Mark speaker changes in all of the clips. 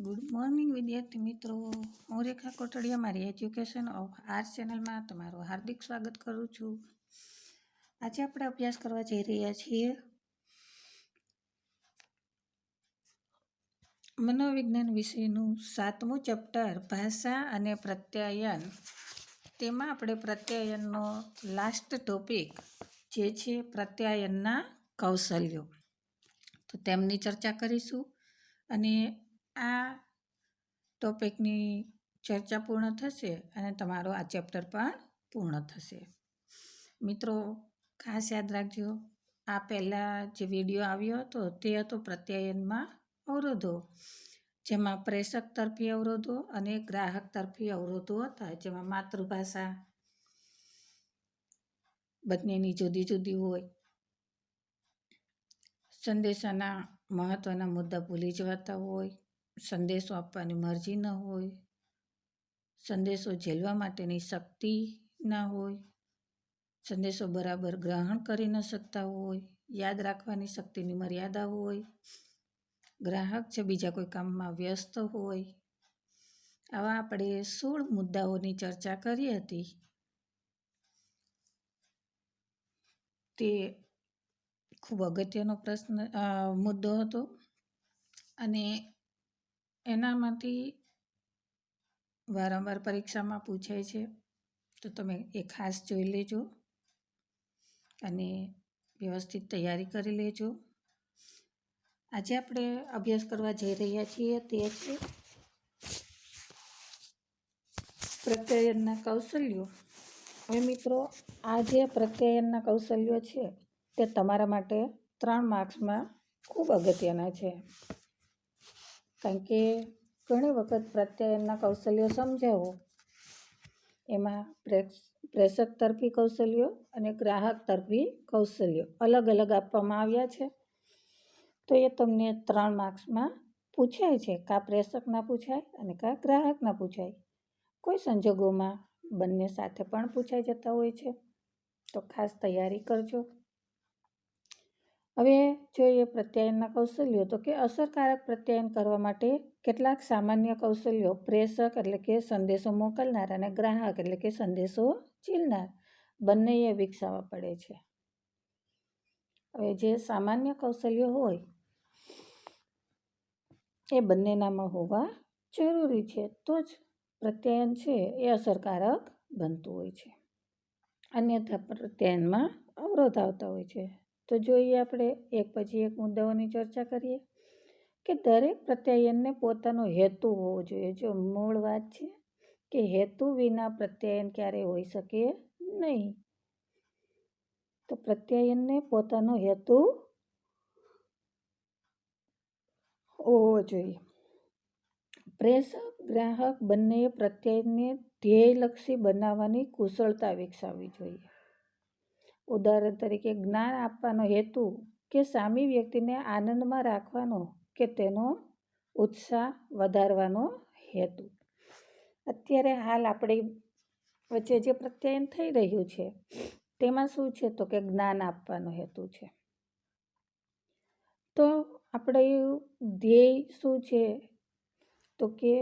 Speaker 1: Good morning વિદ્યાર્થી મિત્રો. હું રેખા કોટડિયા, મારી એજ્યુકેશન ઓફ આર્ટ ચેનલમાં તમારું હાર્દિક સ્વાગત કરું છું. આજે આપણે અભ્યાસ કરવા જઈ રહ્યા છીએ. મનોવિજ્ઞાન વિષયનું સાતમું ચેપ્ટર ભાષા અને પ્રત્યાયન. તેમાં આપણે પ્રત્યાયનનો લાસ્ટ ટોપિક જે છે પ્રત્યાયનના કૌશલ્યો. તો તેમની ચર્ચા કરીશું અને આ ટોપિકની ચર્ચા પૂર્ણ થશે અને તમારો આ ચેપ્ટર પણ પૂર્ણ થશે. મિત્રો, ખાસ યાદ રાખજો, આ પહેલાં જે વીડિયો આવ્યો હતો, તે હતો પ્રત્યાયનમાં અવરોધો, જેમાં પ્રેષક તરફી અવરોધો અને ગ્રાહક તરફી અવરોધો હતા, જેમાં માતૃભાષા બંનેની જુદી જુદી હોય. સંદેશાના મહત્ત્વના મુદ્દા ભૂલી જવાતા હોય સંદેશો આપવાની મરજી ન હોય, સંદેશો ઝેલવા માટેની શક્તિ ના હોય, સંદેશો બરાબર ગ્રહણ કરી ન શકતા હોય, યાદ રાખવાની શક્તિની મર્યાદા હોય, ગ્રાહક છે બીજા કોઈ કામમાં વ્યસ્ત હોય. આવા આપણે સોળ મુદ્દાઓની ચર્ચા કરી હતી. તે ખૂબ અગત્યનો પ્રશ્ન મુદ્દો હતો. અને એનામાંથી વારંવાર પરીક્ષામાં પૂછાય છે, તો તમે એ ખાસ જોઈ લેજો અને વ્યવસ્થિત તૈયારી કરી લેજો. આજે આપણે અભ્યાસ કરવા જઈ રહ્યા છીએ તે છે પ્રત્યાયનના કૌશલ્યો. હવે મિત્રો, આ જે પ્રત્યાયનના કૌશલ્યો છે તે તમારા માટે ત્રણ માર્ક્સમાં ખૂબ અગત્યના છે. કારણ કે ઘણી વખત પ્રત્યાયનના કૌશલ્યો સમજાવો. એમાં પ્રેષક તરફી કૌશલ્યો અને ગ્રાહક તરફી કૌશલ્યો અલગ અલગ આપવામાં આવ્યા છે. તો એ તમને ત્રણ માર્ક્સમાં પૂછાય છે, કાં પ્રેષકના પૂછાય અને કાં ગ્રાહકના પૂછાય. કોઈ સંજોગોમાં બંને સાથે પણ પૂછાઈ જતા હોય છે. તો ખાસ તૈયારી કરજો. હવે જોઈએ પ્રત્યાયનના કૌશલ્યો, તો કે અસરકારક પ્રત્યાયન કરવા માટે કેટલાક સામાન્ય કૌશલ્યો, પ્રેષક એટલે કે સંદેશો મોકલનાર અને ગ્રાહક એટલે કે સંદેશો ચીલનાર, બંનેએ વિકસાવવા પડે છે. હવે જે સામાન્ય કૌશલ્યો હોય, એ બંનેનામાં હોવા જરૂરી છે. તો જ પ્રત્યાયન છે, એ અસરકારક બનતું હોય છે. અન્યથા પ્રત્યાયનમાં અવરોધ આવતા હોય છે. તો જોઈએ આપણે એક પછી એક મુદ્દાઓની ચર્ચા કરીએ કે દરેક પ્રત્યાયનને પોતાનો હેતુ હોવો જોઈએ. જો મૂળ વાત છે કે હેતુ વિના પ્રત્યાયન ક્યારેય હોઈ શકે નહીં, તો પ્રત્યાયનને પોતાનો હેતુ હોવો જોઈએ. પ્રેષક, ગ્રાહક બંનેએ પ્રત્યાયનને ધ્યેયલક્ષી બનાવવાની કુશળતા વિકસાવવી જોઈએ. ઉદાહરણ તરીકે જ્ઞાન આપવાનો હેતુ કે સામી વ્યક્તિને આનંદમાં રાખવાનો કે તેનો ઉત્સાહ વધારવાનો હેતુ. અત્યારે હાલ આપણી વચ્ચે જે પ્રત્યાયન થઈ રહ્યું છે, તેમાં શું છે તો કે જ્ઞાન આપવાનો હેતુ છે. તો આપણે ધ્યેય શું છે? તો કે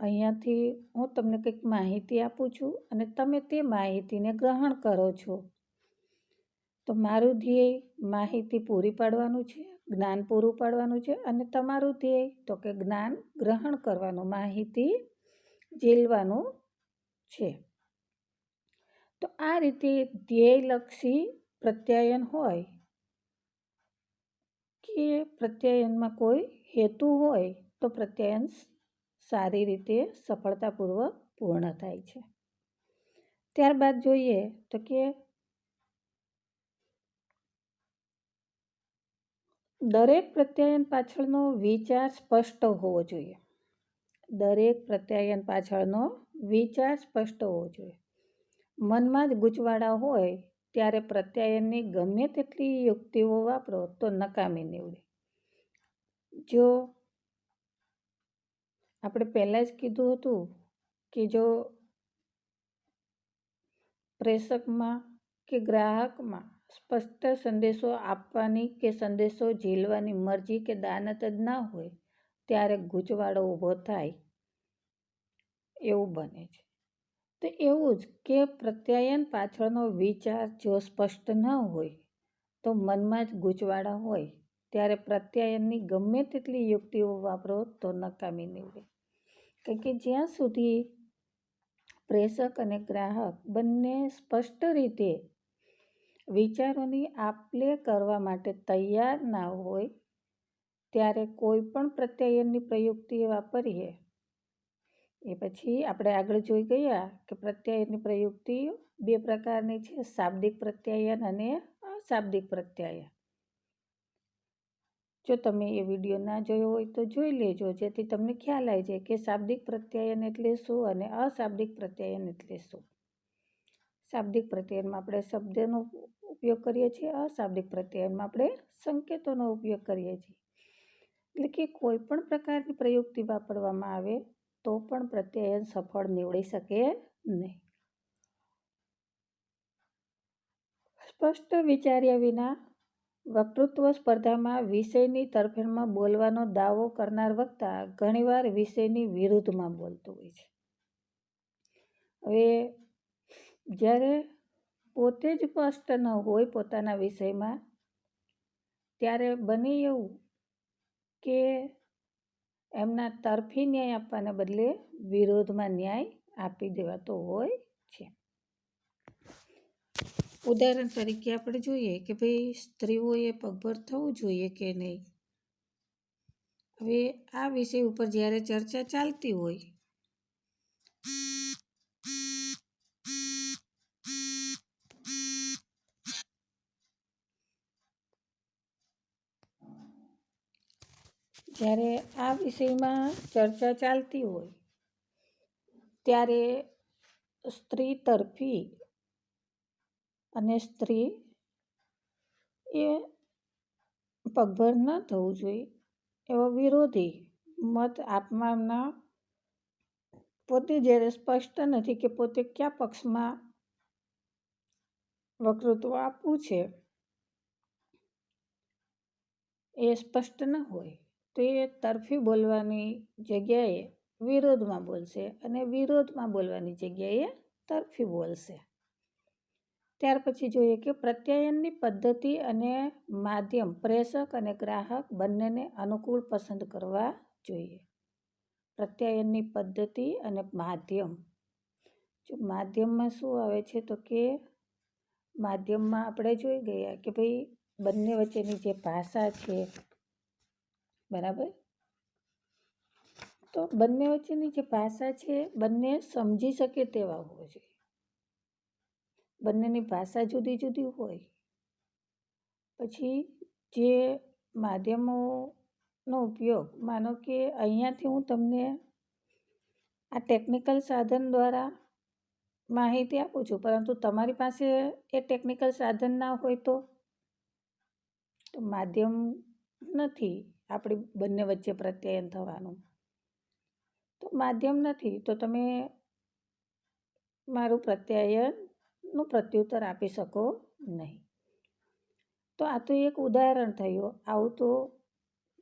Speaker 1: અહીંયાથી હું તમને કંઈક માહિતી આપું છું અને તમે તે માહિતીને ગ્રહણ કરો છો. તો મારું ધ્યેય માહિતી પૂરી પાડવાનું છે, જ્ઞાન પૂરું પાડવાનું છે અને તમારું ધ્યેય તો કે જ્ઞાન ગ્રહણ કરવાનું, માહિતી ઝીલવાનું છે. તો આ રીતે ધ્યેયલક્ષી પ્રત્યાયન હોય કે પ્રત્યાયનમાં કોઈ હેતુ હોય તો પ્રત્યાયન સારી રીતે સફળતાપૂર્વક પૂર્ણ થાય છે. ત્યારબાદ જોઈએ તો કે દરેક પ્રત્યાયન પાછળનો વિચાર સ્પષ્ટ હોવો જોઈએ. દરેક પ્રત્યાયન પાછળનો વિચાર સ્પષ્ટ હોવો જોઈએ. મનમાં જ ગૂંચવાડા હોય ત્યારે પ્રત્યાયનની ગમે તેટલી યુક્તિઓ વાપરો તો નકામી નીવડે. જો આપણે પહેલાં જ કીધું હતું કે જો પ્રેષકમાં કે ગ્રાહકમાં સ્પષ્ટ સંદેશો આપવાની કે સંદેશો ઝીલવાની મરજી કે દાનત જ ના હોય, ત્યારે ગૂંચવાડો ઊભો થાય એવું બને છે. તો એવું જ કે પ્રત્યાયન પાછળનો વિચાર જો સ્પષ્ટ ન હોય, તો મનમાં જ ગૂંચવાડા હોય, ત્યારે પ્રત્યાયનની ગમે તેટલી યુક્તિઓ વાપરો તો નકામી નીવડે. કારણ કે જ્યાં સુધી પ્રેષક અને ગ્રાહક બંને સ્પષ્ટ રીતે વિચારોની આપલે કરવા માટે તૈયાર ના હોય, ત્યારે કોઈ પણ પ્રત્યાયનની પ્રયુક્તિ વાપરીએ. એ પછી આપણે આગળ જોઈ ગયા કે પ્રત્યાયનની પ્રયુક્તિ બે પ્રકારની છે, શાબ્દિક પ્રત્યાયન અને અશાબ્દિક પ્રત્યાયન. જો તમે એ વીડિયો ના જોયો હોય તો જોઈ લેજો, જેથી તમને ખ્યાલ આવી જાય કે શાબ્દિક પ્રત્યાયન એટલે શું અને અશાબ્દિક પ્રત્યાયન એટલે શું. શાબ્દિક પ્રત્યયનમાં આપણે શબ્દનો ઉપયોગ કરીએ છીએ, અશાબ્દિક પ્રત્યયનમાં આપણે સંકેતોનો ઉપયોગ કરીએ છીએ. એટલે કે કોઈ પણ પ્રકારની પ્રયુક્તિ વાપરવામાં આવે, તો પણ પ્રત્યાયન સફળ નીવડી શકે નહીં. સ્પષ્ટ વિચાર્યા વિના વક્તૃત્વ સ્પર્ધામાં વિષયની તરફેણમાં બોલવાનો દાવો કરનાર વક્તા ઘણીવાર વિષયની વિરુદ્ધમાં બોલતો હોય છે. હવે જ્યારે પોતે જ સ્પષ્ટ ન હોય પોતાના વિષયમાં, ત્યારે બને એવું કે એમના તરફી ન્યાય આપવાને બદલે વિરોધમાં ન્યાય આપી દેવાતો હોય છે. ઉદાહરણ તરીકે આપણે જોઈએ કે ભાઈ સ્ત્રીઓએ પગભર થવું જોઈએ કે નહીં? હવે આ વિષય ઉપર જ્યારે ચર્ચા ચાલતી હોય જ્યારે આ વિષયમાં ચર્ચા ચાલતી હોય, ત્યારે સ્ત્રી તરફી અને સ્ત્રી એ પગભર ન થવું જોઈએ એવો વિરોધી મત આપવાના પોતે જ્યારે સ્પષ્ટ નથી કે પોતે કયા પક્ષમાં વક્તૃત્વ આપવું છે એ સ્પષ્ટ ન હોય. તો એ તરફી બોલવાની જગ્યાએ વિરોધમાં બોલશે અને વિરોધમાં બોલવાની જગ્યાએ તરફી બોલશે. ત્યાર પછી જોઈએ કે પ્રત્યાયનની પદ્ધતિ અને માધ્યમ પ્રેષક અને ગ્રાહક બંનેને અનુકૂળ પસંદ કરવા જોઈએ. પ્રત્યાયનની પદ્ધતિ અને માધ્યમ. જો માધ્યમમાં શું આવે છે તો કે માધ્યમમાં આપણે જોઈ ગયા કે ભાઈ બંને વચ્ચેની જે ભાષા છે બરાબર? તો બંને વચ્ચેની જે ભાષા છે, બંને સમજી શકે તેવા હોવો જોઈએ બંનેની ભાષા જુદી જુદી હોય. પછી જે માધ્યમોનો ઉપયોગ, માનો કે અહીંયાથી હું તમને આ ટેકનિકલ સાધન દ્વારા માહિતી આપું છું, પરંતુ તમારી પાસે એ ટેકનિકલ સાધન ના હોય તો માધ્યમ નથી. આપણી બંને વચ્ચે પ્રત્યાયન થવાનું. તો માધ્યમ નથી, તો તમે મારું પ્રત્યાયનનું પ્રત્યુત્તર આપી શકો નહીં. તો આ તો એક ઉદાહરણ થયું, આવું તો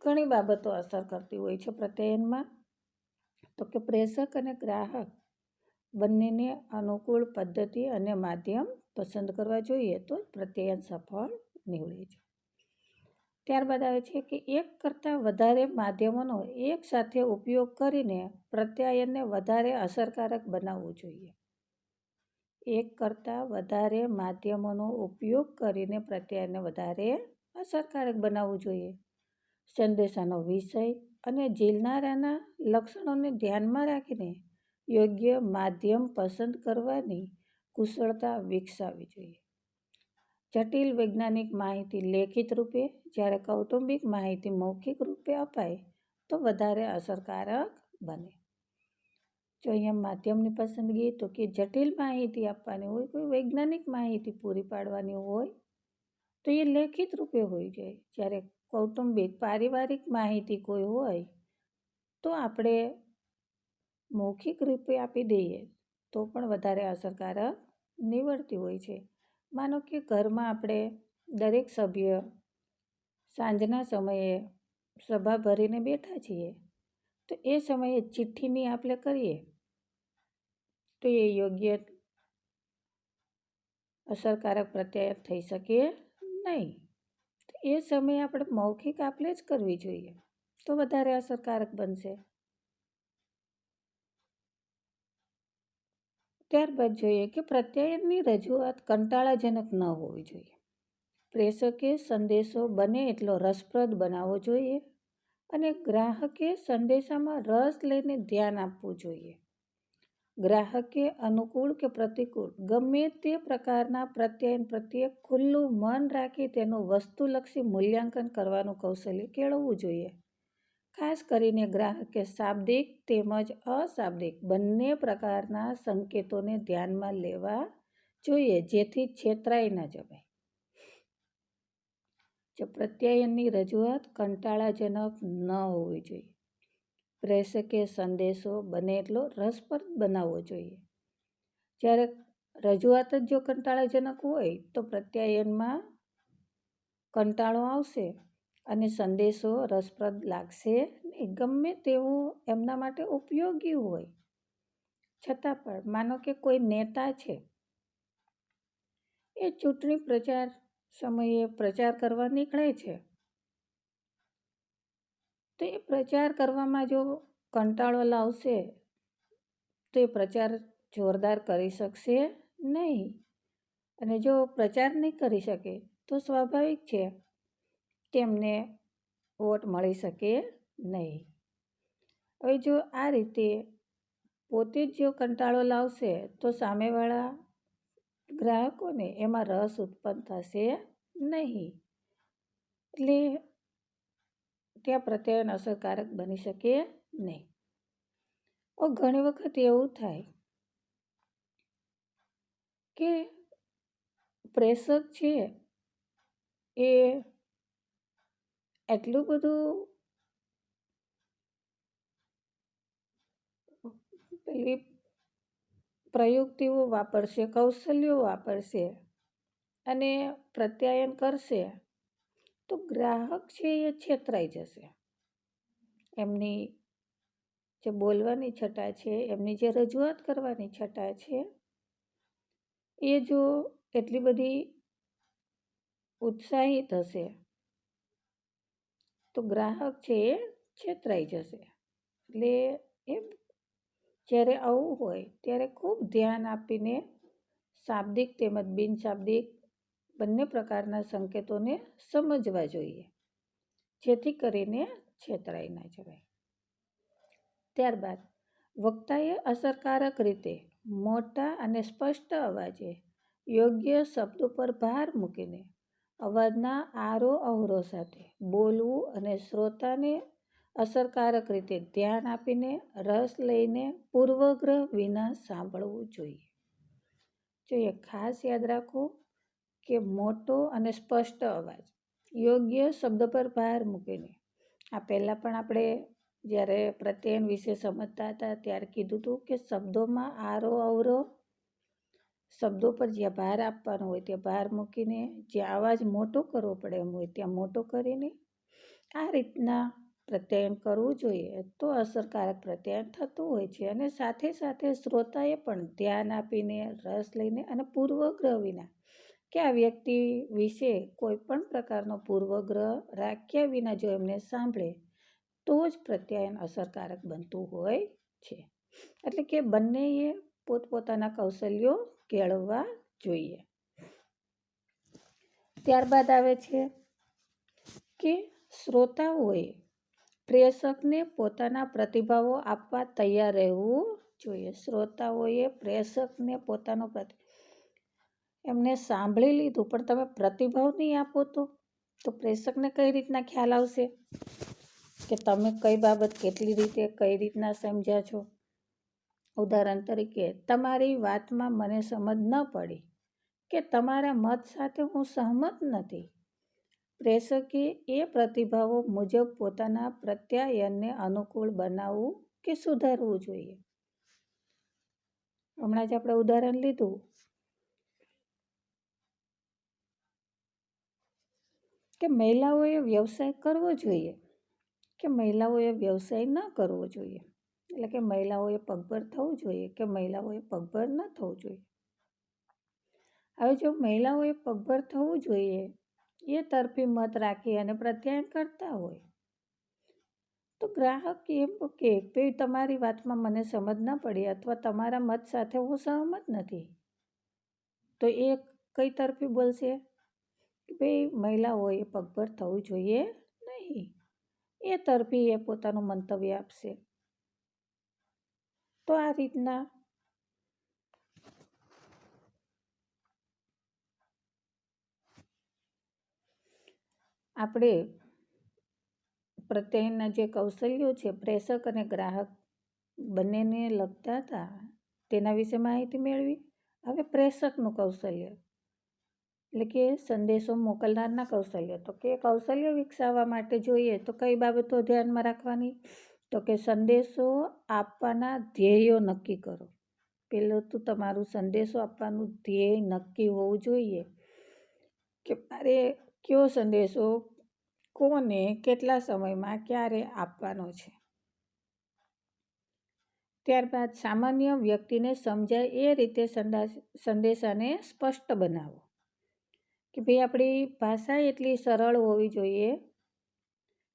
Speaker 1: ઘણી બાબતો અસર કરતી હોય છે પ્રત્યાયનમાં. તો કે પ્રેષક અને ગ્રાહક બંનેને અનુકૂળ પદ્ધતિ અને માધ્યમ પસંદ કરવા જોઈએ તો પ્રત્યાયન સફળ નીવડે છે. ત્યારબાદ આવે છે કે એક કરતાં વધારે માધ્યમોનો એકસાથે ઉપયોગ કરીને પ્રત્યાયનને વધારે અસરકારક બનાવવું જોઈએ. એક કરતાં વધારે માધ્યમોનો ઉપયોગ કરીને પ્રત્યાયનને વધારે અસરકારક બનાવવું જોઈએ. સંદેશાનો વિષય અને ઝીલનારાના લક્ષણોને ધ્યાનમાં રાખીને યોગ્ય માધ્યમ પસંદ કરવાની કુશળતા વિકસાવવી જોઈએ. જટિલ વૈજ્ઞાનિક માહિતી લેખિત રૂપે, જ્યારે કૌટુંબિક માહિતી મૌખિક રૂપે અપાય, તો વધારે અસરકારક બને. જો અહીંયા માધ્યમની પસંદગી, તો કે જટિલ માહિતી આપવાની હોય, કોઈ વૈજ્ઞાનિક માહિતી પૂરી પાડવાની હોય, તો એ લેખિત રૂપે હોઈ જાય. જ્યારે કૌટુંબિક પારિવારિક માહિતી કોઈ હોય, તો આપણે મૌખિક રૂપે આપી દઈએ, તો પણ વધારે અસરકારક નીવડતી હોય છે. માનો કે ઘરમાં આપણે દરેક સભ્ય સાંજના સમયે સભા ભરીને બેઠા છીએ, તો એ સમયે ચિઠ્ઠીની આપણે કરીએ? તો એ યોગ્ય અસરકારક પ્રત્યાયન થઈ શકે નહીં. તો એ સમયે આપણે મૌખિક આપલે જ કરવી જોઈએ, તો વધારે અસરકારક બનશે. ત્યારબાદ જોઈએ કે પ્રત્યાયનની રજૂઆત કંટાળાજનક ન હોવી જોઈએ. પ્રેષકે સંદેશો બને એટલો રસપ્રદ બનાવવો જોઈએ અને ગ્રાહકે સંદેશામાં રસ લઈને ધ્યાન આપવું જોઈએ. ગ્રાહકે અનુકૂળ કે પ્રતિકૂળ, ગમે તે પ્રકારના પ્રત્યાયન પ્રત્યે ખુલ્લું મન રાખી તેનું વસ્તુલક્ષી મૂલ્યાંકન કરવાનું કૌશલ્ય કેળવવું જોઈએ. ખાસ કરીને ગ્રાહકે શાબ્દિક તેમજ અશાબ્દિક બંને પ્રકારના સંકેતોને ધ્યાનમાં લેવા જોઈએ, જેથી છેતરાઈ ન જવાય. જો પ્રત્યાયનની રજૂઆત કંટાળાજનક ન હોવી જોઈએ, પ્રેષકે સંદેશો બને એટલો રસપ્રદ બનાવવો જોઈએ. જ્યારે રજૂઆત જ જો કંટાળાજનક હોય, તો પ્રત્યાયનમાં કંટાળો આવશે. અને સંદેશો રસપ્રદ લાગશે. નહીં ગમે તેવું એમના માટે ઉપયોગી હોય. છતાં પણ માનો કે કોઈ નેતા છે. એ ચૂંટણી પ્રચાર સમયે પ્રચાર કરવા નીકળે છે. તો એ પ્રચાર કરવામાં જો કંટાળો લાવશે, તો એ પ્રચાર જોરદાર કરી શકશે નહીં. અને જો પ્રચાર નહીં કરી શકે, તો સ્વાભાવિક છે. તેમને વોટ મળી શકે નહીં. હવે જો આ રીતે પોતે જ જો કંટાળો લાવશે, તો સામેવાળા ગ્રાહકોને એમાં રસ ઉત્પન્ન થશે નહીં. એટલે ત્યાં પ્રત્યાયન અસરકારક બની શકે નહીં. ઘણી વખત એવું થાય કે પ્રેષક છે એ એટલું બધું પેલી પ્રયુક્તિઓ વાપરશે, કૌશલ્યો વાપરશે અને પ્રત્યાયન કરશે, તો ગ્રાહક છે એ છેતરાઈ જશે. એમની જે બોલવાની છટા છે, એમની જે રજૂઆત કરવાની છટા છે, એ જો એટલી બધી ઉત્સાહિત હશે તો ગ્રાહક છે એ છેતરાઈ જશે. એટલે એ જ્યારે આવું હોય ત્યારે ખૂબ ધ્યાન આપીને શાબ્દિક તેમજ બિનશાબ્દિક બંને પ્રકારના સંકેતોને સમજવા જોઈએ. જેથી કરીને છેતરાઈ ના જવાય. ત્યારબાદ, વક્તાએ અસરકારક રીતે મોટા અને સ્પષ્ટ અવાજે યોગ્ય શબ્દો પર ભાર મૂકીને અવાજના આરો અવરો સાથે બોલવું અને શ્રોતાને અસરકારક રીતે ધ્યાન આપીને રસ લઈને પૂર્વગ્રહ વિના સાંભળવું જોઈએ. જોઈએ, ખાસ યાદ રાખો કે મોટો અને સ્પષ્ટ અવાજ યોગ્ય શબ્દ પર ભાર મૂકીને આ પહેલાં પણ આપણે જ્યારે પ્રત્યયન વિશે સમજતા હતા ત્યારે કીધું હતું કે શબ્દોમાં આરો અવરો શબ્દો પર જ્યાં ભાર આપવાનો હોય ત્યાં ભાર મૂકીને જ્યાં અવાજ મોટો કરવો પડે એમ હોય ત્યાં મોટો કરીને આ રીતના પ્રત્યાયન કરવું જોઈએ. તો અસરકારક પ્રત્યાયન થતું હોય છે અને સાથે સાથે શ્રોતાએ પણ ધ્યાન આપીને, રસ લઈને અને પૂર્વગ્રહ વિના કે આ વ્યક્તિ વિશે કોઈ પણ પ્રકારનો પૂર્વગ્રહ રાખ્યા વિના જો એમને સાંભળે, તો જ પ્રત્યાયન અસરકારક બનતું હોય છે. એટલે કે બંનેએ પોતપોતાના કૌશલ્યો કેળવવા જોઈએ. ત્યારબાદ આવે છે કે શ્રોતાઓએ પ્રેષકને પોતાના પ્રતિભાવો આપવા તૈયાર રહેવું જોઈએ. શ્રોતાઓએ પ્રેષકને પોતાનો પ્રતિ, એમને સાંભળી લીધું, પણ તમે પ્રતિભાવ નહીં આપો તો? તો પ્રેષકને કઈ રીતના ખ્યાલ આવશે? કે તમે કઈ બાબત કેટલી રીતે કઈ રીતના સમજ્યા છો? ઉદાહરણ તરીકે, તમારી વાતમાં મને સમજ ન પડી કે તમારા મત સાથે હું સહમત નથી. પ્રેષકે એ પ્રતિભાવો મુજબ પોતાના પ્રત્યાયનને અનુકૂળ બનાવવું કે સુધારવું જોઈએ. હમણાં જ આપણે ઉદાહરણ લીધું. કે મહિલાઓએ વ્યવસાય કરવો જોઈએ કે મહિલાઓએ વ્યવસાય ન કરવો જોઈએ? એટલે કે મહિલાઓએ પગભર થવું જોઈએ કે મહિલાઓએ પગભર ન થવું જોઈએ? હવે જો મહિલાઓએ પગભર થવું જોઈએ, એ તરફી મત રાખી અને પ્રત્યાયન કરતા હોય, તો ગ્રાહક એમ કે ભાઈ તમારી વાતમાં મને સમજ ન પડી અથવા તમારા મત સાથે હું સહમત નથી, તો એ કઈ તરફી બોલશે? કે ભાઈ, મહિલાઓએ પગભર થવું જોઈએ નહીં. એ તરફી એ પોતાનું મંતવ્ય આપશે. તો આ રીતના આપણે પ્રત્યયના જે કૌશલ્યો છે, પ્રેષક અને ગ્રાહક બંનેને લગતા હતા, તેના વિશે માહિતી મેળવી. હવે પ્રેષકનું કૌશલ્ય, એટલે કે સંદેશો મોકલનારના કૌશલ્ય. તો કે કૌશલ્ય વિકસાવવા માટે જોઈએ તો કઈ બાબતો ધ્યાનમાં રાખવાની? તો કે સંદેશો આપવાના ધ્યેયો નક્કી કરો. પહેલું તો તમારું સંદેશો આપવાનું ધ્યેય નક્કી હોવું જોઈએ. કે મારે કયો સંદેશો કોને કેટલા સમયમાં ક્યારે આપવાનો છે? ત્યારબાદ સામાન્ય વ્યક્તિને સમજાય એ રીતે સંદેશાને સ્પષ્ટ બનાવો. કે ભાઈ આપણી ભાષા એટલી સરળ હોવી જોઈએ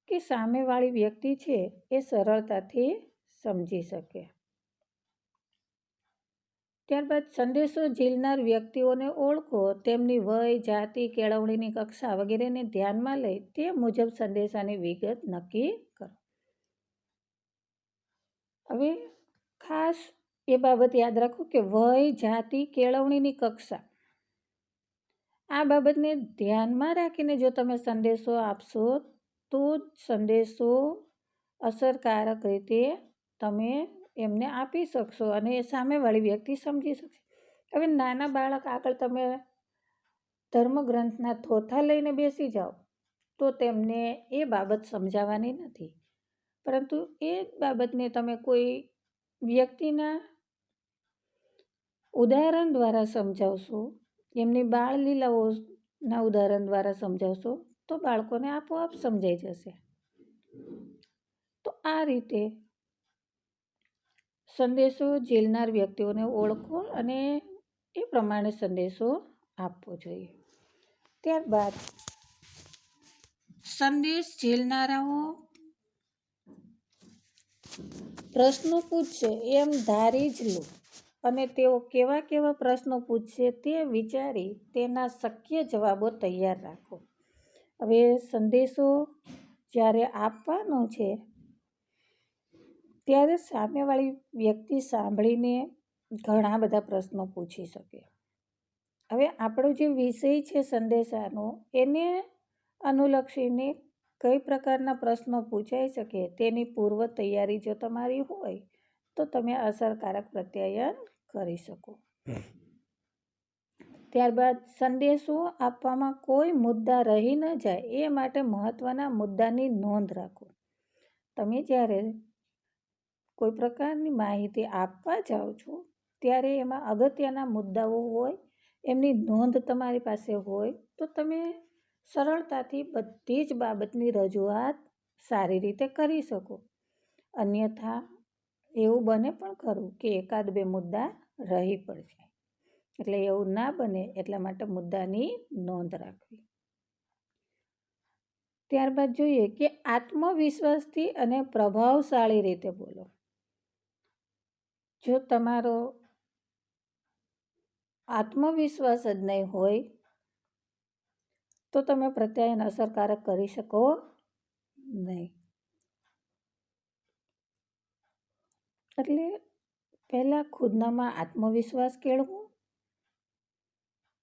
Speaker 1: કે સામેવાળી વ્યક્તિ છે એ સરળતાથી સમજી શકે. ત્યારબાદ સંદેશો ઝીલનાર વ્યક્તિઓને ઓળખો, તેમની વય, જાતિ, કેળવણીની કક્ષા વગેરેને ધ્યાનમાં લઈ તે મુજબ સંદેશાની વિગત નક્કી કરો. હવે ખાસ એ બાબત યાદ રાખો કે વય, જાતિ, કેળવણીની કક્ષા. આ બાબતને ધ્યાનમાં રાખીને જો તમે સંદેશો આપશો તો સંદેશો અસરકારક રીતે તમે એમને આપી શકશો અને એ સામેવાળી વ્યક્તિ સમજી શકશે. હવે નાના બાળક આગળ તમે ધર્મગ્રંથના થોથા લઈને બેસી જાઓ, તો તેમને એ બાબત સમજાવવાની નથી. પરંતુ એ બાબતને તમે કોઈ વ્યક્તિના ઉદાહરણ દ્વારા સમજાવશો, એમની બાળ લીલાઓના ઉદાહરણ દ્વારા સમજાવશો તો બાળકોને આપોઆપ સમજાઈ જશે. તો આ રીતે સંદેશો ઝીલનાર વ્યક્તિઓને ઓળખો અને એ પ્રમાણે સંદેશો આપવો જોઈએ. ત્યારબાદ સંદેશ ઝીલનારાઓ પ્રશ્નો પૂછશે, એમ ધારી જ લો. અને તેઓ કેવા કેવા પ્રશ્નો પૂછશે તે વિચારી તેના શક્ય જવાબો તૈયાર રાખો. હવે સંદેશો જ્યારે આપવાનો છે, ત્યારે સામેવાળી વ્યક્તિ સાંભળીને ઘણા બધા પ્રશ્નો પૂછી શકે. હવે આપણો જે વિષય છે સંદેશાનો, એને અનુલક્ષીને કઈ પ્રકારના પ્રશ્નો પૂછાઈ શકે તેની પૂર્વ તૈયારી જો તમારી હોય, તો તમે અસરકારક પ્રત્યાયન કરી શકો. ત્યારબાદ સંદેશો આપવામાં કોઈ મુદ્દા રહી ન જાય એ માટે મહત્ત્વના મુદ્દાની નોંધ રાખો. તમે જ્યારે કોઈ પ્રકારની માહિતી આપવા જાઓ છો, ત્યારે એમાં અગત્યના મુદ્દાઓ હોય, એમની નોંધ તમારી પાસે હોય, તો તમે સરળતાથી બધી જ બાબતની રજૂઆત સારી રીતે કરી શકો. અન્યથા એવું બને પણ ખરું કે એકાદ બે મુદ્દા રહી પડશે. એટલે એવું ના બને એટલા માટે મુદ્દાની નોંધ રાખવી. ત્યારબાદ જોઈએ કે આત્મવિશ્વાસથી અને પ્રભાવશાળી રીતે બોલો. જો તમારો આત્મવિશ્વાસ જ નહીં હોય, તો તમે પ્રત્યાયન અસરકારક કરી શકો નહીં. એટલે પહેલાં ખુદનામાં આત્મવિશ્વાસ કેળવું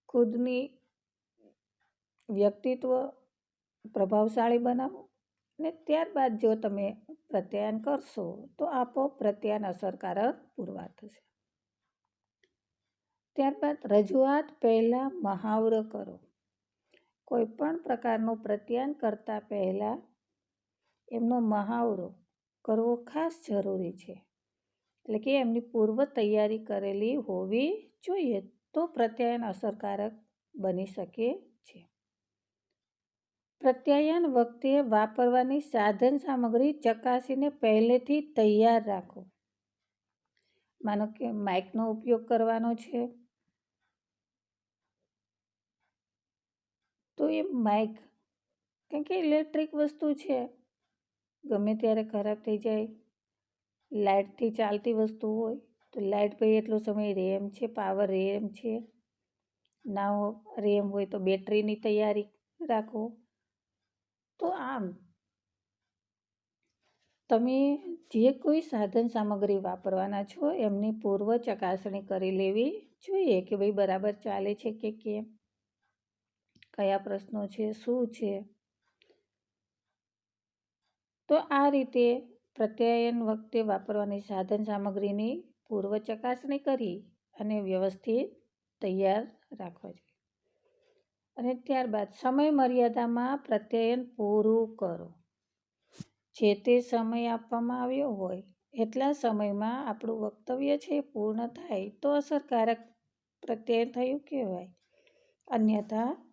Speaker 1: ખુદની વ્યક્તિત્વ પ્રભાવશાળી બનાવો અને ત્યારબાદ જો તમે પ્રત્યાયન કરશો, તો આપો પ્રત્યાયન અસરકારક પુરવાર થશે. ત્યારબાદ રજૂઆત પહેલાં મહાવરો કરો. કોઈ પણ પ્રકારનું પ્રત્યાયન કરતાં પહેલાં એમનો મહાવરો કરવો ખાસ જરૂરી છે. એટલે કે એમની પૂર્વ તૈયારી કરેલી હોવી જોઈએ. તો પ્રત્યાયન અસરકારક બની શકે છે. પ્રત્યાયન વખતે વાપરવાની સાધન સામગ્રી ચકાસીને પહેલેથી તૈયાર રાખો. માનો કે માઇકનો ઉપયોગ કરવાનો છે. તો એ માઇક કારણ કે ઇલેક્ટ્રિક વસ્તુ છે. ગમે ત્યારે ખરાબ થઈ જાય, લાઇટથી ચાલતી વસ્તુ હોય તો લાઇટ ભાઈ એટલો સમય રેમ છે, પાવર રેમ છે. ના રેમ હોય તો બેટરીની તૈયારી રાખો. તો આમ, તમે જે કોઈ સાધન સામગ્રી વાપરવાના છો, એમની પૂર્વ ચકાસણી કરી લેવી જોઈએ કે ભાઈ બરાબર ચાલે છે કે કેમ? કયા પ્રશ્નો છે, શું છે? તો આ રીતે પ્રત્યાયન વખતે વાપરવાની સાધન સામગ્રીની પૂર્વ ચકાસણી કરી અને વ્યવસ્થિત તૈયાર રાખવા જોઈએ. અને ત્યારબાદ સમય મર્યાદામાં પ્રત્યાયન પૂરું કરો. જે તે સમય આપવામાં આવ્યો હોય, એટલા સમયમાં આપણું વક્તવ્ય છે પૂર્ણ થાય તો અસરકારક પ્રત્યાયન થયું કહેવાય. અન્યથા,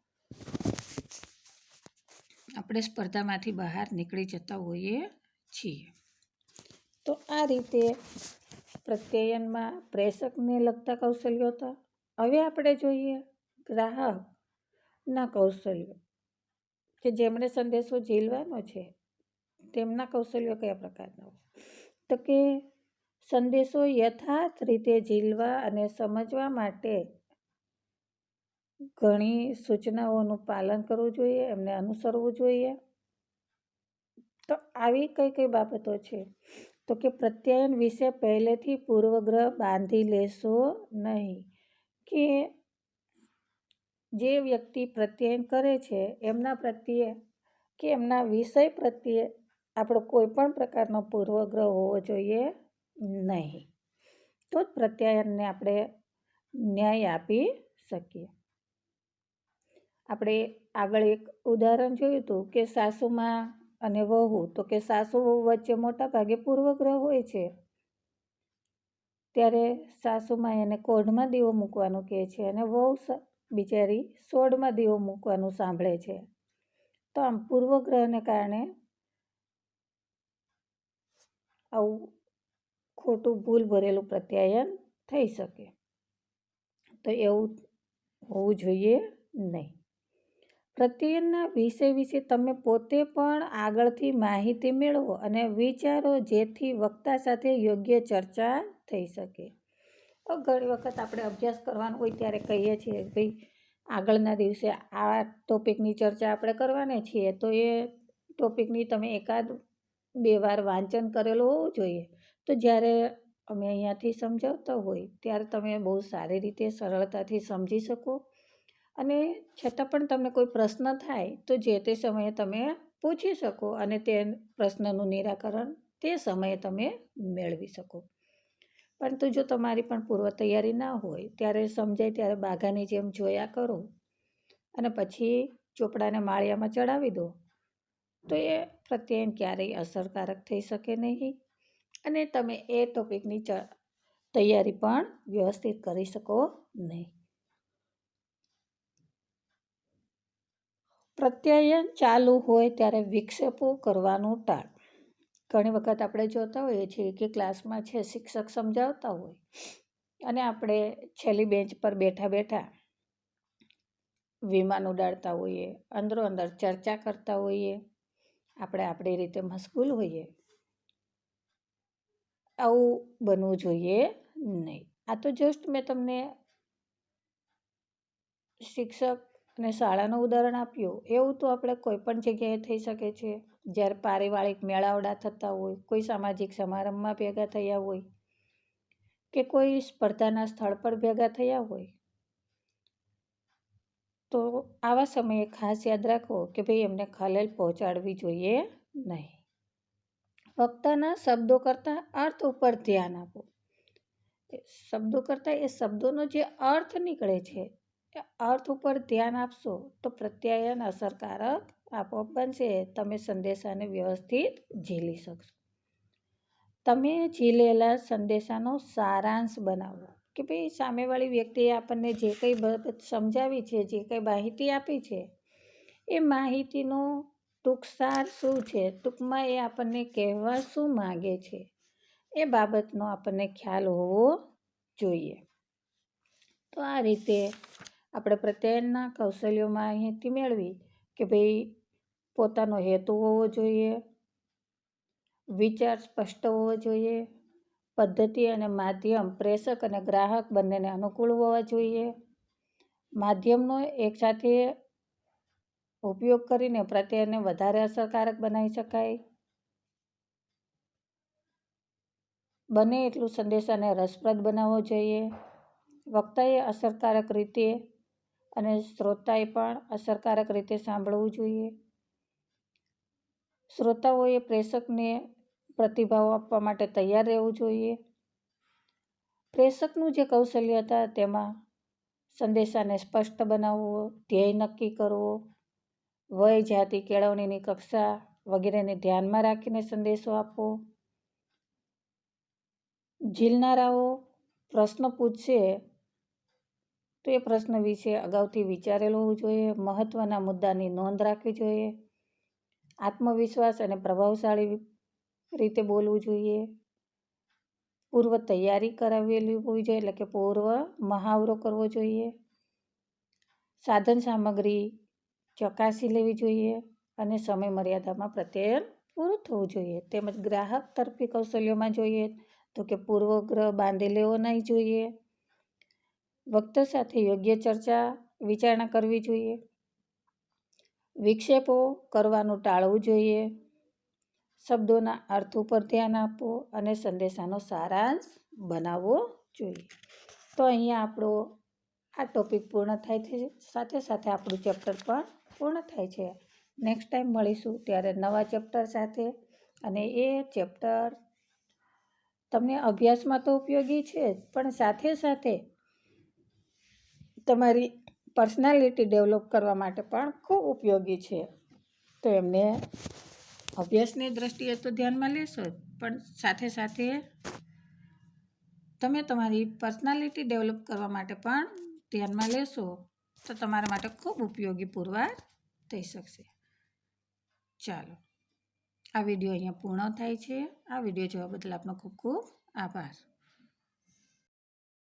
Speaker 1: આપણે સ્પર્ધામાંથી બહાર નીકળી જતા હોઈએ છીએ. તો આ રીતે પ્રત્યાયનમાં પ્રેષકને લગતા કૌશલ્યો હતા હવે આપણે જોઈએ ગ્રાહકના કૌશલ્યો, કે જેમણે સંદેશો ઝીલવાનો છે, તેમના કૌશલ્યો કયા પ્રકારના તો કે સંદેશો યથાર્થ રીતે ઝીલવા અને સમજવા માટે ઘણી સૂચનાઓનું પાલન કરવું જોઈએ, એમને અનુસરવું જોઈએ. તો આવી કઈ કઈ બાબતો છે? તો કે પ્રત્યાયન વિશે પહેલેથી પૂર્વગ્રહ બાંધી લેશો નહીં. કે જે વ્યક્તિ પ્રત્યયન કરે છે, એમના પ્રત્યે કે એમના વિષય પ્રત્યે આપણો કોઈ પણ પ્રકારનો પૂર્વગ્રહ હોવો જોઈએ નહીં. તો જ પ્રત્યાયનને આપણે ન્યાય આપી શકીએ. આપણે આગળ એક ઉદાહરણ જોયું હતું કે સાસુમાં અને વહુ, તો કે સાસુ વચ્ચે મોટા ભાગે પૂર્વગ્રહ હોય છે. ત્યારે સાસુમાં એને કોઢમાં દીવો મૂકવાનું કહે છે અને વહુ બિચારી સોડમાં દીવો મૂકવાનું સાંભળે છે. તો આમ પૂર્વગ્રહને કારણે આવું ખોટું ભૂલ ભરેલું પ્રત્યાયન થઈ શકે. તો એવું હોવું જોઈએ નહીં. પ્રત્યાયનના વિષય વિશે તમે પોતે પણ આગળથી માહિતી મેળવો અને વિચારો જેથી વક્તા સાથે યોગ્ય ચર્ચા થઈ શકે. ઘણી વખત આપણે અભ્યાસ કરવાનો હોય ત્યારે કહીએ છીએ, ભાઈ, આગળના દિવસે આ ટોપિકની ચર્ચા આપણે કરવાની છીએ. તો એ ટોપિકની તમે એકાદ બે વાર વાંચન કરેલું હોવું જોઈએ. તો જ્યારે અમે અહીંયાથી સમજાવતા હોય, ત્યારે તમે બહુ સારી રીતે સરળતાથી સમજી શકો. અને છતાં પણ તમને કોઈ પ્રશ્ન થાય, તો જે તે સમયે તમે પૂછી શકો અને તે પ્રશ્નનું નિરાકરણ તે સમયે તમે મેળવી શકો. પરંતુ જો તમારી પણ પૂર્વ તૈયારી ના હોય, ત્યારે સમજાય ત્યારે બાઘાની જેમ જોયા કરો. અને પછી ચોપડાને માળિયામાં ચડાવી દો. તો એ પ્રત્યયન ક્યારેય અસરકારક થઈ શકે નહીં. અને તમે એ ટોપિકની તૈયારી પણ વ્યવસ્થિત કરી શકો નહીં. પ્રત્યાયન ચાલુ હોય ત્યારે વિક્ષેપો કરવાનું ટાળ. ઘણી વખત આપણે જોતા હોઈએ છીએ કે ક્લાસમાં છે શિક્ષક સમજાવતા હોય અને આપણે છેલ્લી બેન્ચ પર બેઠા બેઠા વિમાન ઉડાડતા હોઈએ, અંદરો અંદર ચર્ચા કરતા હોઈએ, આપણે આપણી રીતે મશગુલ હોઈએ. આવું બનવું જોઈએ નહીં. આ તો જસ્ટ મેં તમને શિક્ષક અને શાળાનું ઉદાહરણ આપ્યું, એવું તો આપણે કોઈ પણ જગ્યાએ થઈ શકે છે. જ્યારે પારિવારિક મેળાવડા થતા હોય, કોઈ સામાજિક સમારંભમાં ભેગા થયા હોય કે કોઈ સ્પર્ધાના સ્થળ પર ભેગા થયા હોય. તો આવા સમયે ખાસ યાદ રાખો કે ભાઈ એમને ખલેલ પહોંચાડવી જોઈએ નહીં. વક્તાના શબ્દો કરતાં અર્થ ઉપર ધ્યાન આપો. શબ્દો કરતાં એ શબ્દોનો જે અર્થ નીકળે છે અર્થ ઉપર ધ્યાન આપશો તો પ્રત્યાયન અસરકારક આપોઆપ બનશે. તમે સંદેશાને વ્યવસ્થિત ઝીલી શકશો. તમે ઝીલેલા સંદેશાનો સારાંશ બનાવો કે ભાઈ સામેવાળી વ્યક્તિએ આપણને જે કંઈ બાબત સમજાવી છે, જે કંઈ માહિતી આપી છે, એ માહિતીનો ટૂંકસાર શું છે? ટૂંકમાં એ આપણને કહેવા શું માગે છે? એ બાબતનો આપણને ખ્યાલ હોવો જોઈએ. તો આ રીતે આપણે પ્રત્યાયનના કૌશલ્યોમાં અહીંથી મેળવી કે ભાઈ પોતાનો હેતુ હોવો જોઈએ, વિચાર સ્પષ્ટ હોવો જોઈએ, પદ્ધતિ અને માધ્યમ પ્રેષક અને ગ્રાહક બંનેને અનુકૂળ હોવા જોઈએ. માધ્યમનો એકસાથે ઉપયોગ કરીને પ્રત્યયને વધારે અસરકારક બનાવી શકાય. બને એટલું સંદેશાને રસપ્રદ બનાવવો જોઈએ. વક્તાએ અસરકારક રીતે અને શ્રોતાએ પણ અસરકારક રીતે સાંભળવું જોઈએ. શ્રોતાઓએ પ્રેષકને પ્રતિભાવ આપવા માટે તૈયાર રહેવું જોઈએ. પ્રેષકનું જે કૌશલ્ય હતા તેમાં સંદેશાને સ્પષ્ટ બનાવવો, ધ્યેય નક્કી કરવો, વય, જાતિ, કેળવણીની કક્ષા વગેરેને ધ્યાનમાં રાખીને સંદેશો આપવો. ઝીલનારાઓ પ્રશ્ન પૂછશે તો એ પ્રશ્ન વિશે અગાઉથી વિચારેલું હોવું જોઈએ મહત્ત્વના મુદ્દાની નોંધ રાખવી જોઈએ, આત્મવિશ્વાસ અને પ્રભાવશાળી રીતે બોલવું જોઈએ, પૂર્વ તૈયારી કરાવેલી હોવી જોઈએ, એટલે કે પૂર્વ મહાવરો કરવો જોઈએ, સાધન સામગ્રી ચકાસી લેવી જોઈએ અને સમય મર્યાદામાં પ્રત્યયન પૂરું થવું જોઈએ. તેમજ ગ્રાહક તરફી કૌશલ્યોમાં જોઈએ તો કે પૂર્વગ્રહ બાંધી લેવો નહીં જોઈએ વક્તા સાથે યોગ્ય ચર્ચા વિચારણા કરવી જોઈએ. વિક્ષેપો કરવાનું ટાળવું જોઈએ. શબ્દોના અર્થ ઉપર ધ્યાન આપો અને સંદેશાનો સારાંશ બનાવવો જોઈએ. તો અહીંયા આપણો આ ટોપિક પૂર્ણ થાય છે. સાથે સાથે આપણું ચેપ્ટર પણ પૂર્ણ થાય છે. નેક્સ્ટ ટાઈમ મળીશું ત્યારે નવા ચેપ્ટર સાથે. અને એ ચેપ્ટર તમને અભ્યાસમાં તો ઉપયોગી છે જ પણ સાથે સાથે તમારી પર્સનાલિટી ડેવલપ કરવા માટે પણ ખૂબ ઉપયોગી છે. તો એમને અભ્યાસની દ્રષ્ટિએ તો ધ્યાનમાં લેશો જ, પણ સાથે સાથે તમે તમારી પર્સનાલિટી ડેવલપ કરવા માટે પણ ધ્યાનમાં લેશો, તો તમારા માટે ખૂબ ઉપયોગી પુરવાર થઈ શકશે. ચાલો, આ વીડિયો અહીંયા પૂર્ણ થાય છે. આ વીડિયો જોવા બદલ આપનો ખૂબ ખૂબ આભાર.